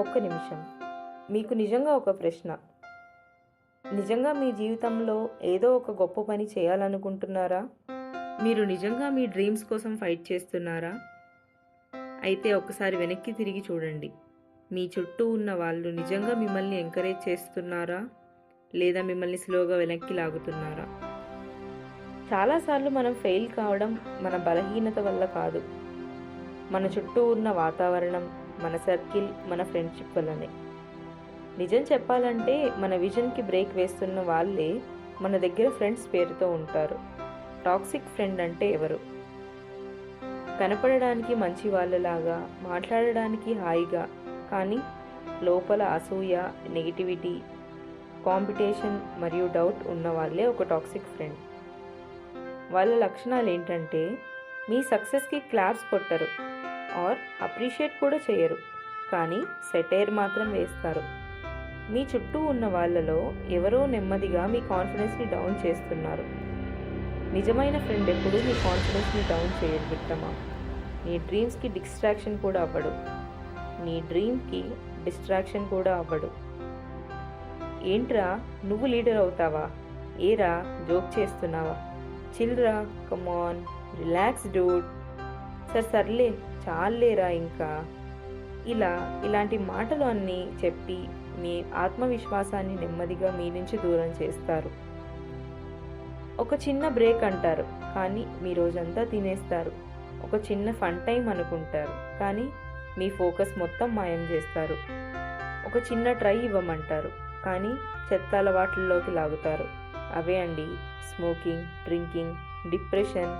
ఒక్క నిమిషం. మీకు నిజంగా ఒక ప్రశ్న. నిజంగా మీ జీవితంలో ఏదో ఒక గొప్ప పని చేయాలనుకుంటున్నారా? మీరు నిజంగా మీ డ్రీమ్స్ కోసం ఫైట్ చేస్తున్నారా? అయితే ఒకసారి వెనక్కి తిరిగి చూడండి. మీ చుట్టూ ఉన్న వాళ్ళు నిజంగా మిమ్మల్ని ఎంకరేజ్ చేస్తున్నారా? లేదా మిమ్మల్ని స్లోగా వెనక్కి లాగుతున్నారా? చాలాసార్లు మనం ఫెయిల్ కావడం మన బలహీనత వల్ల కాదు. మన చుట్టూ ఉన్న వాతావరణం మన సర్కిల్ మన ఫ్రెండ్షిప్ వల్లనే. నిజం చెప్పాలంటే మన విజన్కి బ్రేక్ వేస్తున్న వాళ్ళే మన దగ్గర ఫ్రెండ్స్ పేరుతో ఉంటారు. టాక్సిక్ ఫ్రెండ్ అంటే ఎవరు? కనపడడానికి మంచి వాళ్ళలాగా మాట్లాడడానికి హాయిగా కానీ లోపల అసూయ నెగిటివిటీ కాంపిటీషన్ మరియు డౌట్ ఉన్న వాళ్ళే ఒక టాక్సిక్ ఫ్రెండ్. వాళ్ళ లక్షణాలు ఏంటంటే మీ సక్సెస్కి క్లాప్స్ కొట్టరు. ఆర్ అప్రిషియేట్ కూడా చేయరు. కానీ సెటైర్ మాత్రం వేస్తారు. మీ చుట్టూ ఉన్న వాళ్ళలో ఎవరో నెమ్మదిగా మీ కాన్ఫిడెన్స్ని డౌన్ చేస్తున్నారు. నిజమైన ఫ్రెండ్ ఎప్పుడు మీ కాన్ఫిడెన్స్ని డౌన్ చేయడు మిత్రమా నీ డ్రీమ్స్కి డిస్ట్రాక్షన్ కూడా అవ్వడు. నీ డ్రీమ్కి డిస్ట్రాక్షన్ కూడా అవ్వడు. ఏంట్రా నువ్వు లీడర్ అవుతావా? ఏరా జోక్ చేస్తున్నావా? చిల్రా come on relax dude. Sir సర్లే. చాలేరా ఇంకా? ఇలా ఇలాంటి మాటలు అన్నీ చెప్పి మీ ఆత్మవిశ్వాసాన్ని నెమ్మదిగా మీ నుంచి దూరం చేస్తారు. ఒక చిన్న బ్రేక్ అంటారు కానీ మీ రోజంతా తినేస్తారు. ఒక చిన్న ఫన్ టైం అనుకుంటారు కానీ మీ ఫోకస్ మొత్తం మాయం చేస్తారు. ఒక చిన్న ట్రై ఇవ్వమంటారు కానీ చెత్త అలవాట్లలోకి లాగుతారు. అవే అండి స్మోకింగ్ డ్రింకింగ్ డిప్రెషన్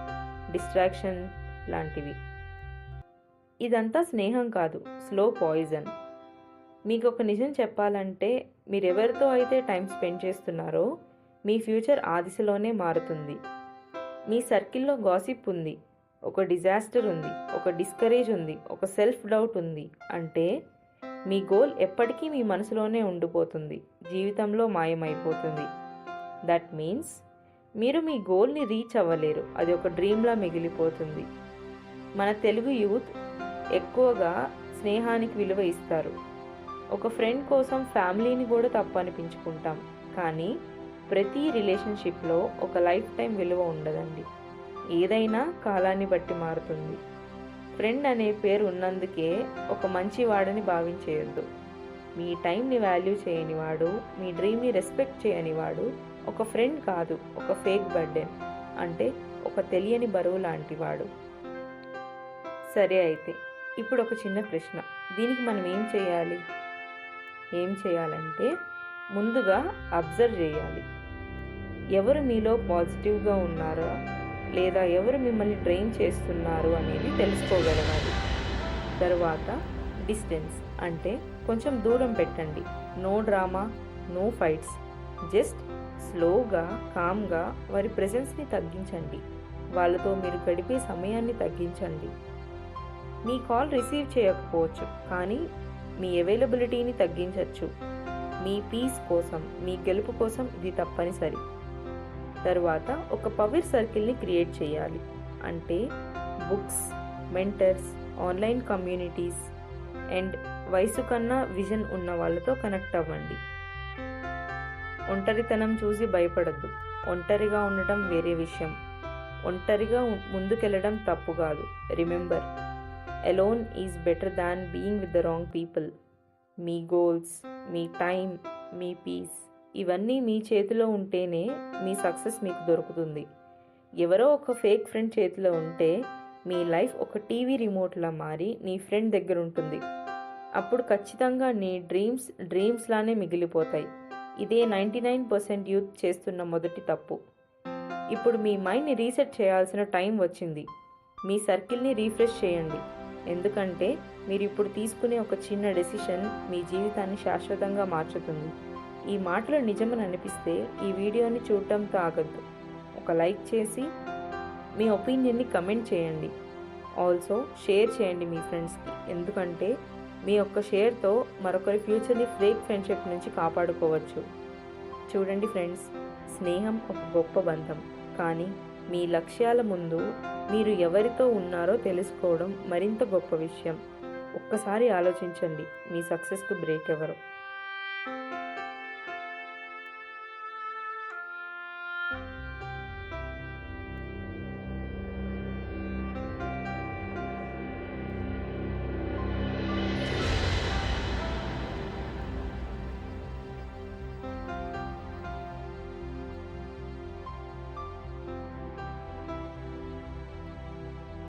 డిస్ట్రాక్షన్ లాంటివి. ఇదంతా స్నేహం కాదు స్లో పాయిజన్ మీకు ఒక నిజం చెప్పాలంటే మీరు ఎవరితో అయితే టైం స్పెండ్ చేస్తున్నారో మీ ఫ్యూచర్ ఆ దిశలోనే మారుతుంది. మీ సర్కిల్లో గాసిప్ ఉంది ఒక డిజాస్టర్ ఉంది ఒక డిస్కరేజ్ ఉంది ఒక సెల్ఫ్ డౌట్ ఉంది. అంటే మీ గోల్ ఎప్పటికీ మీ మనసులోనే ఉండిపోతుంది జీవితంలో మాయమైపోతుంది. దట్ మీన్స్ మీరు మీ గోల్ని రీచ్ అవ్వలేరు అది ఒక డ్రీమ్లా మిగిలిపోతుంది. మన తెలుగు యూత్ ఎక్కువగా స్నేహానికి విలువ ఇస్తారు. ఒక ఫ్రెండ్ కోసం ఫ్యామిలీని కూడా తప్పు అనిపించుకుంటాం. కానీ ప్రతి రిలేషన్షిప్లో ఒక లైఫ్ టైం విలువ ఉండదండి. ఏదైనా కాలాన్ని బట్టి మారుతుంది. ఫ్రెండ్ అనే పేరు ఉన్నందుకే ఒక మంచి వాడని భావించేయొద్దు. మీ టైంని వాల్యూ చేయని వాడు మీ డ్రీమ్ని రెస్పెక్ట్ చేయని వాడు ఒక ఫ్రెండ్ కాదు ఒక ఫేక్ బర్డెన్ అంటే ఒక తెలియని బరువు లాంటివాడు సరే అయితే. ఇప్పుడు ఒక చిన్న ప్రశ్న. దీనికి మనం ఏం చేయాలి? ఏం చేయాలంటే ముందుగా అబ్జర్వ్ చేయాలి. ఎవరు మీలో పాజిటివ్గా ఉన్నారో? లేదా ఎవరు మిమ్మల్ని డ్రైన్ చేస్తున్నారు అనేది తెలుసుకోగలగాలి. తర్వాత డిస్టెన్స్ అంటే కొంచెం దూరం పెట్టండి. No drama no fights. Just స్లోగా కామ్గా వారి ప్రెజెన్స్ని తగ్గించండి. వాళ్ళతో మీరు గడిపే సమయాన్ని తగ్గించండి. మీ కాల్ రిసీవ్ చేయకపోవచ్చు కానీ మీ అవైలబిలిటీని తగ్గించవచ్చు మీ పీస్ కోసం మీ గెలుపు కోసం ఇది తప్పనిసరి. తరువాత ఒక పవర్ సర్కిల్ని క్రియేట్ చేయాలి. అంటే books mentors online communities and వయసు కన్నా విజన్ ఉన్న వాళ్ళతో కనెక్ట్ అవ్వండి. ఒంటరితనం చూసి భయపడద్దు. ఒంటరిగా ఉండటం వేరే విషయం. ఒంటరిగా ముందుకెళ్ళడం తప్పు కాదు. Remember. Alone is better than being with the wrong people me goals మీ టైం మీ పీస్ ఇవన్నీ మీ చేతిలో ఉంటేనే మీ సక్సెస్ మీకు దొరుకుతుంది. ఎవరో ఒక ఫేక్ ఫ్రెండ్ చేతిలో ఉంటే మీ లైఫ్ ఒక టీవీ రిమోట్లా మారి నీ ఫ్రెండ్ దగ్గర ఉంటుంది. అప్పుడు ఖచ్చితంగా నీ డ్రీమ్స్ డ్రీమ్స్ లానే మిగిలిపోతాయి. ఇదే నైంటీ నైన్ పర్సెంట్ యూత్ చేస్తున్న మొదటి తప్పు. ఇప్పుడు మీ మైండ్ని రీసెట్ చేయాల్సిన టైం వచ్చింది. మీ సర్కిల్ని రీఫ్రెష్ చేయండి. ఎందుకంటే మీరు ఇప్పుడు తీసుకునే ఒక చిన్న డెసిషన్ మీ జీవితాన్ని శాశ్వతంగా మార్చుతుంది. ఈ మాటలు నిజమని అనిపిస్తే ఈ వీడియోని చూడటంతో ఆగద్దు. ఒక లైక్ చేసి మీ ఒపీనియన్ని కమెంట్ చేయండి. ఆల్సో షేర్ చేయండి మీ ఫ్రెండ్స్కి. ఎందుకంటే మీ యొక్క షేర్తో మరొకరి ఫ్యూచర్ని ఫేక్ ఫ్రెండ్షిప్ నుంచి కాపాడుకోవచ్చు. చూడండి ఫ్రెండ్స్ స్నేహం ఒక గొప్ప బంధం. కానీ మీ లక్ష్యాల ముందు మీరు ఎవరితో ఉన్నారో తెలుసుకోవడం మరింత గొప్ప విషయం. ఒక్కసారి ఆలోచించండి మీ సక్సెస్కు బ్రేక్ ఎవరు? thank you